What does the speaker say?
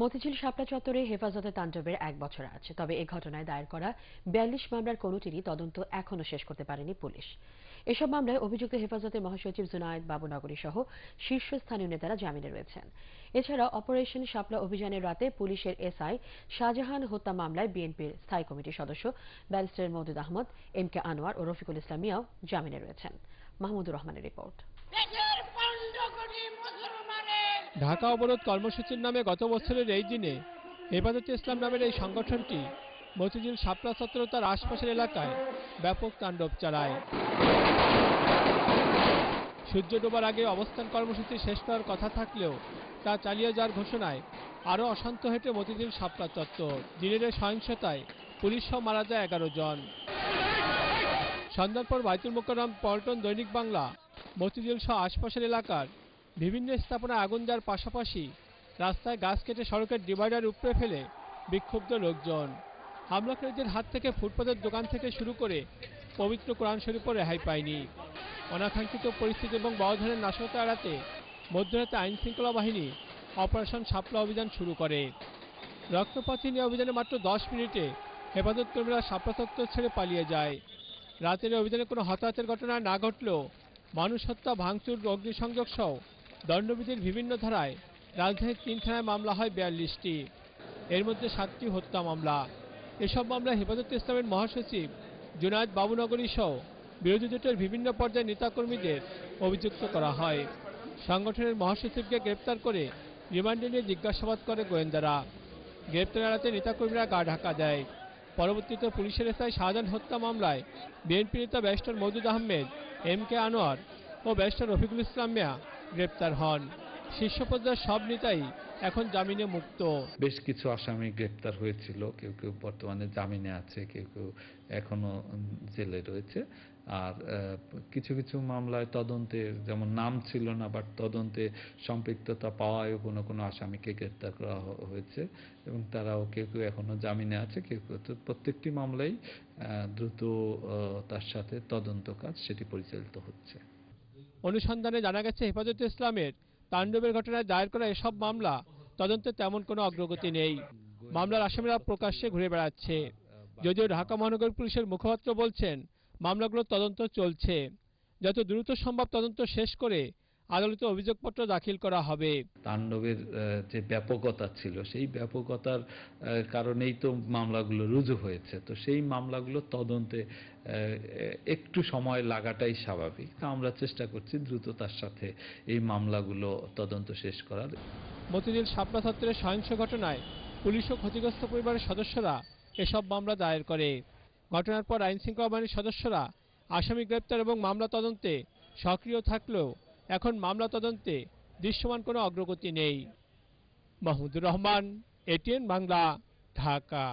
মতিঝিল শাপলা চত্বরে হেফাজতে তাণ্ডবের এক বছর আছে তবে এ ঘটনায় দায়ের করা বিয়াল্লিশ মামলার কোনোটিরই তদন্ত এখনও শেষ করতে পারেনি পুলিশ। এসব মামলায় অভিযুক্ত হেফাজতের মহাসচিব জুনায়েদ বাবুনগরী সহ শীর্ষস্থানীয় নেতারা জামিনে রয়েছেন। এছাড়া অপারেশন শাপলা অভিযানের রাতে পুলিশের এসআই শাহজাহান হত্যা মামলায় বিএনপির স্থায়ী কমিটির সদস্য barrister Moudud Ahmed, M K Anwar ও রফিকুল ইসলাম মিয়াও জামিনে রয়েছেন। মাহমুদুর রহমানের রিপোর্ট। ঢাকা অবরোধ কর্মসূচির নামে গত বছরের এই দিনে হেফাজতে ইসলাম নামের এই সংগঠনটি মতিঝিল শাপলা চত্বর তার আশপাশের এলাকায় ব্যাপক তাণ্ডব চালায়। সূর্য ডোবার আগে অবস্থান কর্মসূচি শেষ করার কথা থাকলেও তা চালিয়ে যাওয়ার ঘোষণায় আরও অশান্ত হেঁটে মতিঝিল শাপলা চত্বর। দিনের সহিংসতায় পুলিশ সহ মারা যায় এগারো জন। সন্ধ্যার পর বাইতুল মোকাররম, পল্টন দৈনিক বাংলা মতিঝিল সহ আশপাশের এলাকার বিভিন্ন স্থাপনায় আগুন দেওয়ার পাশাপাশি রাস্তায় গাছ কেটে সড়কের ডিভাইডার উপড়ে ফেলে বিক্ষুব্ধ লোকজন। হামলাকারীদের হাত থেকে ফুটপাতের দোকান থেকে শুরু করে পবিত্র কোরআন শরীফও রেহাই পায়নি। অনাকাঙ্ক্ষিত পরিস্থিতি এবং বড় ধরনের নাশকতা এড়াতে মধ্যরাতে আইন শৃঙ্খলা বাহিনী অপারেশন সাপলা অভিযান শুরু করে। রক্তপাতহীন এই অভিযানে মাত্র দশ মিনিটে হেফাজত কর্মীরা চত্বর ছেড়ে পালিয়ে যায়। রাতের অভিযানে কোনো হতাহতের ঘটনা না ঘটলেও মানুষ হত্যা, ভাঙচুর, অগ্নিসংযোগ সহ দণ্ডবিধির বিভিন্ন ধারায় রাজধানীর তিন থানায় মামলা হয় বিয়াল্লিশটি। এর মধ্যে সাতটি হত্যা মামলা। এসব মামলায় হেফাজতে ইসলামের মহাসচিব জুনায়দ বাবুনগরী সহ বিরোধী জোটের বিভিন্ন পর্যায়ের নেতাকর্মীদের অভিযুক্ত করা হয়। সংগঠনের মহাসচিবকে গ্রেপ্তার করে রিমান্ডে নিয়ে জিজ্ঞাসাবাদ করে গোয়েন্দারা। গ্রেপ্তার এড়াতে নেতাকর্মীরা গা ঢাকা দেয়। পরবর্তীতে পুলিশের এসআই শাহজাহান হত্যা মামলায় বিএনপি নেতা barrister Moudud Ahmed, M K Anwar ও ব্যারিস্টার রফিকুল ইসলাম মিয়া গ্রেপ্তার হন। শীর্ষ পর্যায়ের সব নেতাই এখন জামিনে মুক্ত। বেশ কিছু আসামি গ্রেপ্তার হয়েছিল। কেউ কেউ বর্তমানে জামিনে আছে, কেউ কেউ এখনও জেলে রয়েছে। আর কিছু কিছু মামলায় তদন্তে যেমন নাম ছিল না, বাট তদন্তে সম্পৃক্ততা পাওয়ায় কোনো কোনো আসামিকে গ্রেপ্তার করা হয়েছে। এবং তারাও কেউ কেউ এখনও জামিনে আছে, কেউ কেউ তো প্রত্যেকটি মামলাই দ্রুত তার সাথে তদন্ত কাজ সেটি পরিচালিত হচ্ছে। অনুসন্ধানে জানা গেছে, হেফাজতে ইসলামের তাণ্ডবের ঘটনায় দায়ের করা এসব মামলা তদন্তে তেমন কোনো অগ্রগতি নেই। মামলার আসামিরা প্রকাশ্যে ঘুরে বেড়াচ্ছে। যদিও ঢাকা মহানগর পুলিশের মুখপাত্র বলছেন, মামলাগুলোর তদন্ত চলছে। যত দ্রুত সম্ভব তদন্ত শেষ করে আদালতে অভিযোগপত্র দাখিল করা হবে। তাণ্ডবের যে ব্যাপকতা ছিল সেই ব্যাপকতার কারণেই তো মামলাগুলো রুজু হয়েছে। তো সেই মামলাগুলো তদন্তে একটু সময় লাগাটাই স্বাভাবিক। তা আমরা চেষ্টা করছি দ্রুততার সাথে এই মামলাগুলো তদন্ত শেষ করার। মতিঝিল শাপলা চত্বরের সহিংস ঘটনায় পুলিশ ও ক্ষতিগ্রস্ত পরিবারের সদস্যরা এসব মামলা দায়ের করে। ঘটনার পর আইন শৃঙ্খলা বাহিনীর সদস্যরা আসামি গ্রেপ্তার এবং মামলা তদন্তে সক্রিয় থাকলেও এখন মামলা তদন্তে দৃশ্যমান কোনো অগ্রগতি নেই। মাহমুদুর রহমান এটিএন বাংলা ঢাকা।